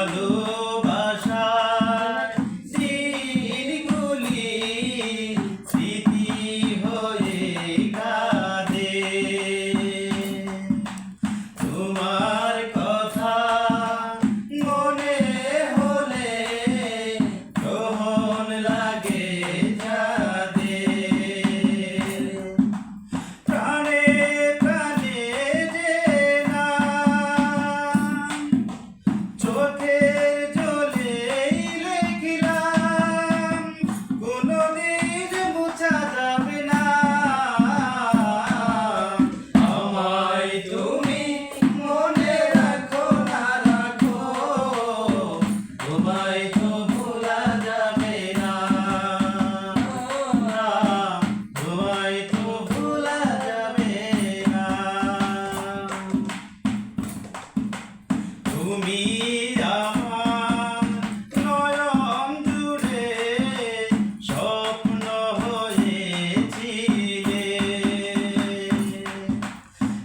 Hallelujah.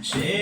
Cheers.